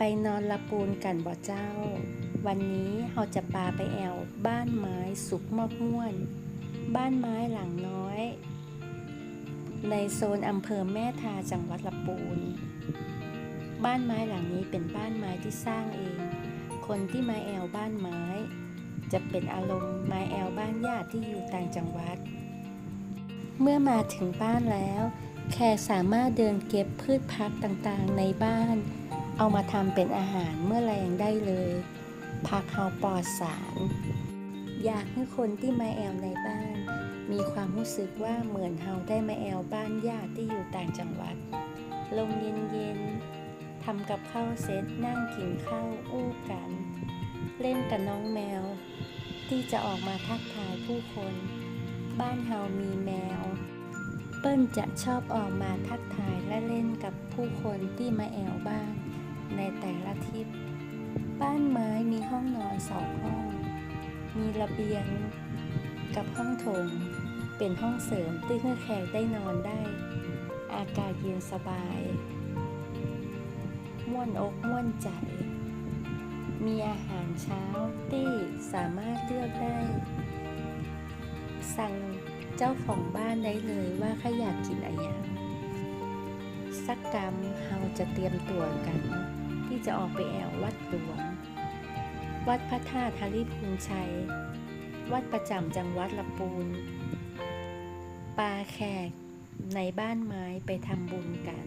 ไปนอนละปูนกันบ่เจ้า วันนี้เราจะปาไปแอวบ้านไม้สุกมอกม่วน บ้านไม้หลังน้อย ในโซนอำเภอแม่ทาจังหวัดละปูน บ้านไม้หลังนี้เป็นบ้านไม้ที่สร้างเอง คนที่มาแอวบ้านไม้ จะเป็นอารมณ์มาแอวบ้านญาติที่อยู่ต่างจังหวัด เมื่อมาถึงบ้านแล้ว แขกสามารถเดินเก็บพืชพักต่างๆในบ้าน เอามาทำเป็นอาหารเมื่อแรงได้เลยพักเฮาปลอดสาร อยากให้คนที่มาแอวในบ้าน มีความรู้สึกว่าเหมือนเฮาได้มาแอวบ้านญาติที่อยู่ต่างจังหวัดลมเย็นๆทำกับข้าวเสร็จนั่งกินข้าวอู้กัน เล่นกับน้องแมว ที่จะออกมาทักทายผู้คน บ้านเฮามีแมว เปิ้ลจะชอบออกมาทักทายและเล่นกับผู้คนที่มาแอวบ้าน ในแต่ละทริปบ้านไม้มีห้องนอนสองห้อง มีระเบียงกับห้องโถง เป็นห้องเสริมที่ให้แขกได้นอนได้ อากาศเย็นสบาย ม่วนอกม่วนใจ มีอาหารเช้าที่สามารถเลือกได้ สั่งเจ้าของบ้านได้เลยว่าใครอยากกินอะไร สักกรรมเราจะเตรียมตัวกัน ที่จะออกไปแอววัดหลวง วัดพระธาตุทาริพูนชัย วัดประจำจังหวัดละปูนปลาแขกในบ้านไม้ไปทำบุญกัน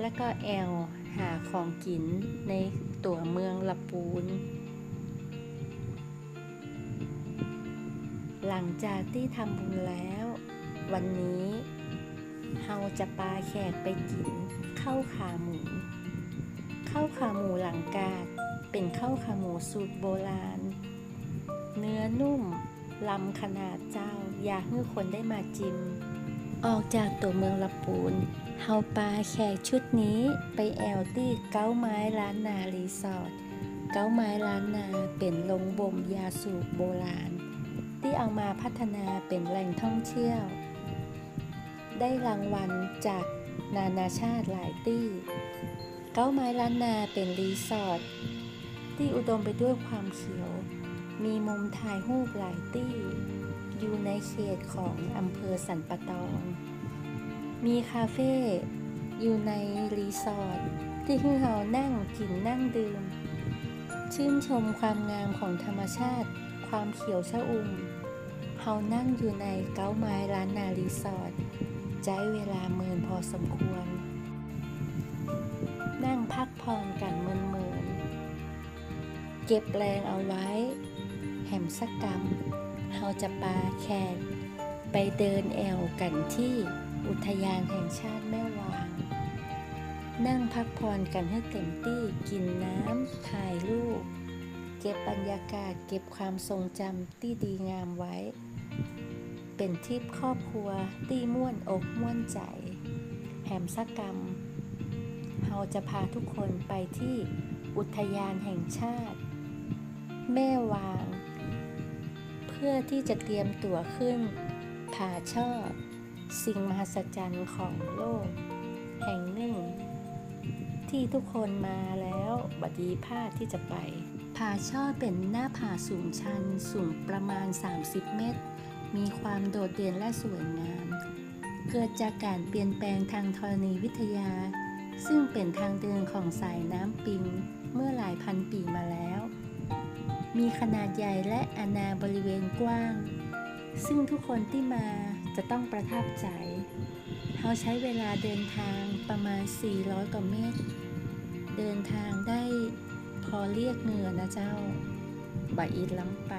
แล้วก็แอลหาของกินในตัวเมืองละปูน หลังจากที่ทำบุญแล้ว วันนี้ เฮาจะปาแขกไปกินข้าวขาหมูข้าวขาหมูหลังกาดเป็นข้าวขาหมูสูตรโบราณ เนื้อนุ่มลำขนาดเจ้า อยากให้คนได้มาจิม ออกจากตัวเมืองละปูนเฮาปาแขกชุดนี้ไปแอลตี้เก้าไม้ล้านนารีสอร์ทเก้าไม้ล้านนาเป็นโรงบ่มยาสูบโบราณ ที่เอามาพัฒนาเป็นแหล่งท่องเที่ยว ได้รางวัลจากนานาชาติหลายที่ เก้าไม้ล้านนาเป็นรีสอร์ทที่อุดมไปด้วยความเขียว มีมุมถ่ายรูปหลายที่ อยู่ในเขตของอำเภอสันปะตอง มีคาเฟ่อยู่ในรีสอร์ทที่ให้เรานั่งกินนั่งดื่ม ชื่นชมความงามของธรรมชาติ ความเขียวชะอุ่มเฮานั่งอยู่ในเก้าไม้ร้านนารีสอร์ท ใช้เวลาเมินพอสมควร นั่งพักผ่อนกันเมินเมินๆเก็บแรงเอาไว้ แหมสักกรรมเฮาจะปาแขก ไปเดินแอวกันที่อุทยานแห่งชาติแม่วาง นั่งพักผ่อนกันให้เต็มที่กินน้ำถ่ายรูป เก็บบรรยากาศเก็บความทรงจำที่ดีงามไว้ เป็นทริปครอบครัวที่ม่วนอกม่วนใจ แหมสักกรรม เราจะพาทุกคนไปที่อุทยานแห่งชาติ แม่วาง เพื่อที่จะเตรียมตั๋วขึ้นผาช่อสิ่งมหัศจรรย์ของโลก แห่งหนึ่ง ที่ทุกคนมาแล้วบัดดีพลาดที่จะไปผาช่อเป็นหน้าผาสูงชันสูงประมาณ 30 เมตร มีความโดดเด่นและสวยงาม เกิดจากการเปลี่ยนแปลงทางธรณีวิทยา ซึ่งเป็นทางเดินของสายน้ำปิงเมื่อหลายพันปีมาแล้ว มีขนาดใหญ่และอาณาบริเวณกว้าง ซึ่งทุกคนที่มาจะต้องประทับใจเขาใช้เวลาเดินทางประมาณ 400 กว่าเมตร เดินทางได้พอเรียกเหงื่อนะเจ้าบาอีดล้ำไป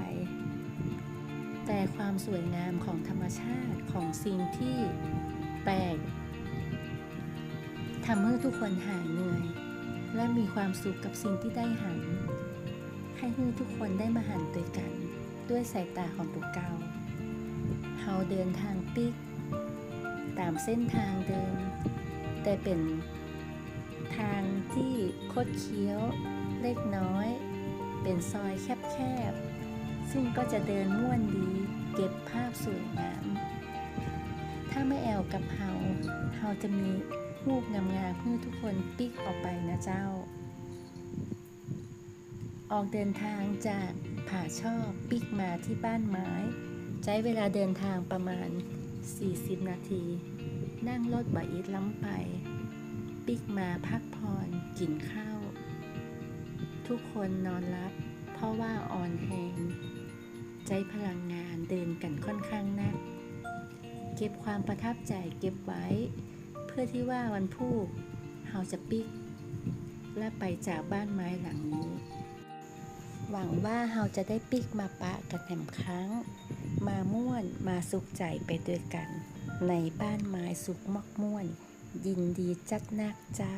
แต่ความสวยงามของธรรมชาติของสิ่งที่แปลกทำให้ทุกคนหายเหนื่อย และมีความสุขกับสิ่งที่ได้หัน ให้ทุกคนได้มาหันด้วยกัน ด้วยสายตาของตัวเก่าเฮาเดินทางปิก ตามเส้นทางเดิม แต่เป็นทางที่คดเคี้ยวเล็กน้อย เป็นซอยแคบๆ ซึ่งก็จะเดินม่วนดี เก็บภาพสวยงาม ถ้าไม่แอลกับเฮา เฮาจะมีรูปงามๆเพื่อทุกคนปิกออกไปนะเจ้า ออกเดินทางจากผาชอบปิกมาที่บ้านไม้ ใช้เวลาเดินทางประมาณ 40 นาที นั่งรถบอีดล้ำไป ปิกมาพักผ่อนกินข้าว ทุกคนนอนรับเพราะว่าอ่อนแรง ใจพลังงานเดินกันค่อนข้างนัก เก็บความประทับใจเก็บไว้ เพื่อที่ว่าวันพรุ่งเราจะปิก และไปจากบ้านไม้หลังนี้ หวังว่าเราจะได้ปิกมาปะกันแถมครั้ง มาม่วนมาสุขใจไปด้วยกัน ในบ้านไม้สุขมอกม่วน ยินดีจัดนักเจ้า